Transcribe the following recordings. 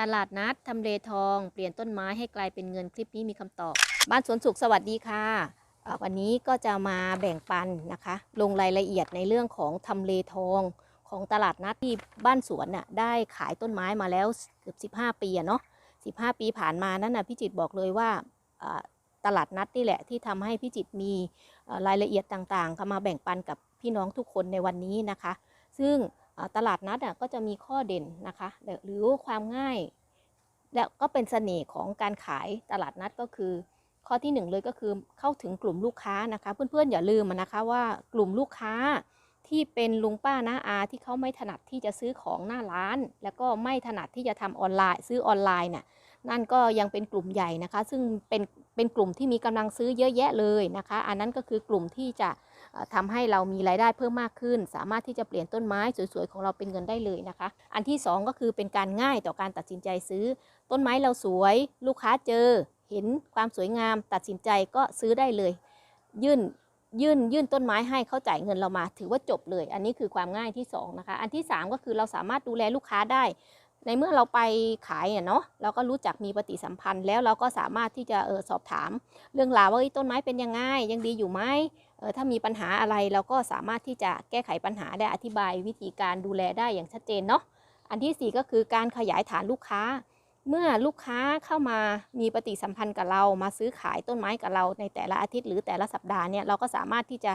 ตลาดนัดทำเลทอง เปลี่ยนต้นไม้ให้กลายเป็นเงินคลิปนี้มีคำตอบ บ้านสวนสุขสวัสดีค่ะ วันนี้ก็จะมาแบ่งปันนะคะ ลงรายละเอียดในเรื่องของทำเลทองของตลาดนัดที่บ้านสวนน่ะได้ขายต้นไม้มาแล้วเกือบ15 ปีเนาะ15 ปีผ่านมานั้นน่ะพี่จิตบอกเลยว่าตลาดนัดนี่แหละที่ทำให้พี่จิตมีรายละเอียดต่างๆเข้ามาแบ่งปันกับพี่น้องทุกคนในวันนี้นะคะ ซึ่ง ตลาดนัดก็จะมีข้อเด่นนะคะหรือความง่าย และก็เป็นเสน่ห์ของการขายตลาดนัดก็คือ ข้อที่หนึ่งเลยก็คือเข้าถึงกลุ่มลูกค้านะคะเพื่อนๆอย่าลืมนะคะว่ากลุ่มลูกค้าที่เป็นลุงป้าน้าอาที่เขาไม่ถนัดที่จะซื้อของหน้าร้าน แล้วก็ไม่ถนัดที่จะทำออนไลน์ ซื้อออนไลน์น่ะนั่นก็ยังเป็นกลุ่มใหญ่นะคะ ซึ่งเป็น เป็นกลุ่มที่มีกำลังซื้อเยอะแยะเลยนะคะ อันนั้นก็คือกลุ่มที่จะเอ่อทำให้เรามีรายได้เพิ่มมากขึ้น สามารถที่จะเปลี่ยนต้นไม้สวยๆของเราเป็นเงินได้เลยนะคะ อันที่ 2 ก็คือเป็นการง่ายต่อการตัดสินใจซื้อ ต้นไม้เราสวย ลูกค้าเจอ เห็นความสวยงาม ตัดสินใจก็ซื้อได้เลย ยื่นยื่นยื่นต้นไม้ให้เขาจ่ายเงินเรามา ถือว่าจบเลย อันนี้คือความง่ายที่สองนะคะอันที่สามก็คือเราสามารถดูแลลูกค้าได้ ในเมื่อเราไปขายเนาะเราก็รู้จักมีปฏิสัมพันธ์ แล้วเราก็สามารถที่จะเออสอบถาม เรื่องราวว่าต้นไม้เป็นยังไงยังดีอยู่ไหมเออถ้ามีปัญหาอะไรเราก็สามารถที่จะแก้ไขปัญหาได้อธิบายวิธีการดูแลได้อย่างชัดเจนเนาะอันที่ 4 ก็คือการขยายฐานลูกค้า เมื่อลูกค้าเข้ามามีปฏิสัมพันธ์กับเรา มาซื้อขายต้นไม้กับเราในแต่ละอาทิตย์หรือแต่ละสัปดาห์เนี่ยเราก็สามารถที่จะ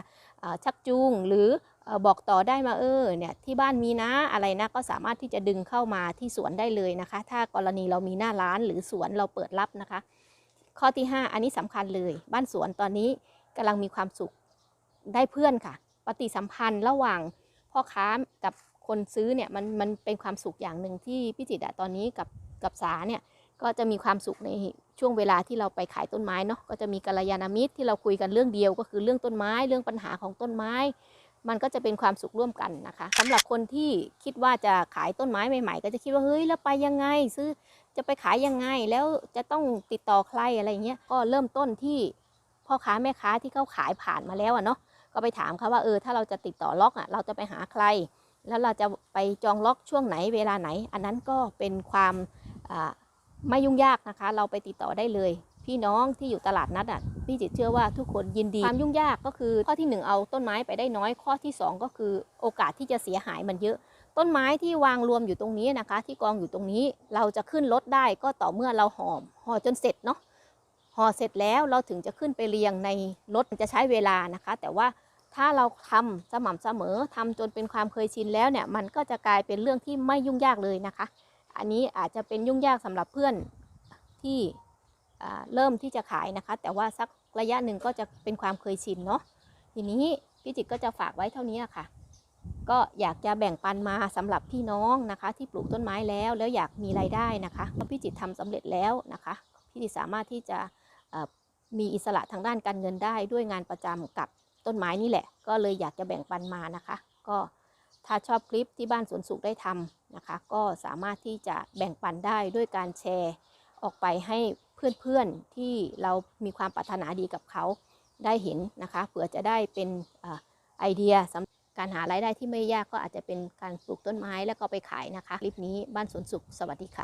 ชักจูงหรือ บอกต่อได้มาเออเนี่ยที่บ้านมีนะอะไรนะก็สามารถที่จะดึงเข้ามาที่สวนได้เลยนะคะ ถ้ากรณีเรามีหน้าร้านหรือสวนเราเปิดรับนะคะ ข้อที่ 5 อันนี้สำคัญเลย บ้านสวนตอนนี้กำลังมีความสุขได้เพื่อนค่ะ ปฏิสัมพันธ์ระหว่างพ่อค้ากับคนซื้อเนี่ยมันมันเป็นความสุขอย่างหนึ่งที่พี่จิตอะตอนนี้กับกับสาเนี่ยก็จะมีความสุขในช่วงเวลาที่เราไปขายต้นไม้เนาะก็จะมีกัลยาณมิตรที่เราคุยกันเรื่องเดียวก็คือเรื่องต้นไม้ เรื่องปัญหาของต้นไม้ มันก็จะเป็นความสุขร่วมกันนะคะสำหรับคนที่คิดว่าจะขายต้นไม้ใหม่ๆ ก็จะคิดว่าเฮ้ยแล้วไปยังไง ซื้อจะไปขายยังไงแล้วจะต้องติดต่อใครอะไรเงี้ยก็เริ่มต้นที่พ่อค้าแม่ค้าที่เขาขายผ่านมาแล้วอะเนาะก็ไปถามเขาว่าเออถ้าเราจะติดต่อล็อกอะเราจะไปหาใคร แล้วเราจะไปจองล็อกช่วงไหนเวลาไหน อันนั้นก็เป็นความไม่ยุ่งยากนะคะ เราไปติดต่อได้เลย พี่น้องที่อยู่ตลาดนัดอะ พี่จิตเชื่อว่าทุกคนยินดีความยุ่งยากก็คือ ข้อที่หนึ่งเอาต้นไม้ไปได้น้อยข้อที่สองก็คือโอกาสที่จะเสียหายมันเยอะ ต้นไม้ที่วางรวมอยู่ตรงนี้นะคะ ที่กองอยู่ตรงนี้เราจะขึ้นรถได้ก็ต่อเมื่อเราห่อห่อจนเสร็จเนาะห่อเสร็จแล้วเราถึงจะขึ้นไปเรียงในรถจะใช้เวลานะคะ แต่ว่าถ้าเราทำสม่ำเสมอทำจนเป็นความเคยชินแล้วเนี่ยมันก็จะกลายเป็นเรื่องที่ไม่ยุ่งยากเลยนะคะ อันนี้อาจจะเป็นยุ่งยากสำหรับเพื่อนที่ เริ่มที่จะขายนะคะ แต่ว่าสักระยะหนึ่งก็จะเป็นความเคยชินเนาะทีนี้พี่จิตก็จะฝากไว้เท่านี้ค่ะ ก็อยากจะแบ่งปันมาสำหรับพี่น้องนะคะ ที่ปลูกต้นไม้แล้วแล้วอยากมีรายได้นะคะเพราะพี่จิตรทำสำเร็จแล้วนะคะพี่จิตสามารถที่จะมีอิสระทางด้านการเงินได้ด้วยงานประจำกับต้นไม้นี่แหละ ก็เลยอยากจะแบ่งปันมานะคะ ก็ถ้าชอบคลิปที่บ้านสวนสุขได้ทำนะคะ ก็สามารถที่จะแบ่งปันได้ด้วยการแชร์ออกไปให้ เพื่อนๆที่เรามีความปรารถนาดีกับเขาได้เห็นนะคะเผื่อจะได้เป็นอไอเดียสำหรับการหารายได้ที่ไม่ยากก็อาจจะเป็นการปลูกต้นไม้แล้วก็ไปขายนะคะ คลิปนี้บ้านสวนสุขสวัสดีค่ะ